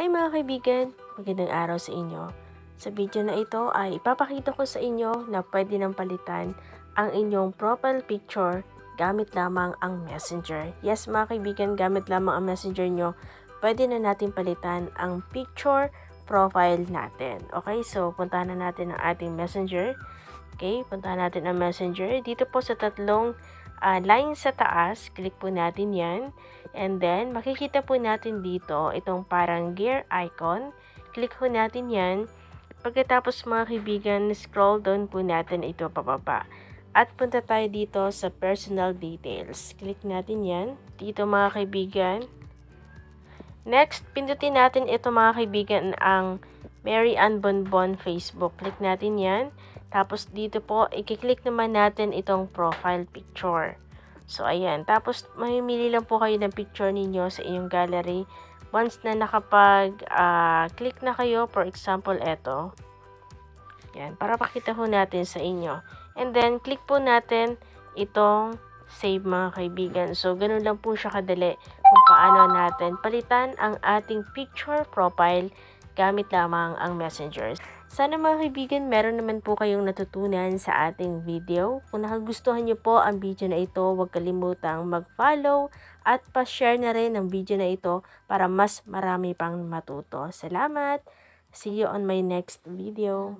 Hi mga kaibigan, magandang araw sa inyo. Sa video na ito ay ipapakita ko sa inyo na pwede nang palitan ang inyong profile picture gamit lamang ang messenger. Yes mga kaibigan, gamit lamang ang messenger nyo, pwede na natin palitan ang picture profile natin. Okay, so puntahan na natin ang ating messenger. Okay, puntahan natin ang messenger. Dito po sa tatlong ah, line sa taas, click po natin yan. And then, makikita po natin dito itong parang gear icon. Click po natin yan. Pagkatapos mga kaibigan, scroll down po natin ito pababa. At punta tayo dito sa personal details. Click natin yan. Dito mga kaibigan. Next, pindutin natin ito mga kaibigan ang Mary Ann Bonbon Facebook. Click natin yan. Tapos dito po, i-click naman natin itong profile picture. So, ayan. Tapos, mamimili lang po kayo ng picture ninyo sa inyong gallery. Once na nakapag-click na kayo, for example, eto. Yan, para pakita ho natin sa inyo. And then, click po natin itong save mga kaibigan. So, ganun lang po siya kadali kung paano natin palitan ang ating picture profile gamit lamang ang messengers. Sana mga kaibigan, meron naman po kayong natutunan sa ating video. Kung nakagustuhan niyo po ang video na ito, huwag kalimutang mag-follow at pa-share na rin ang video na ito para mas marami pang matuto. Salamat! See you on my next video.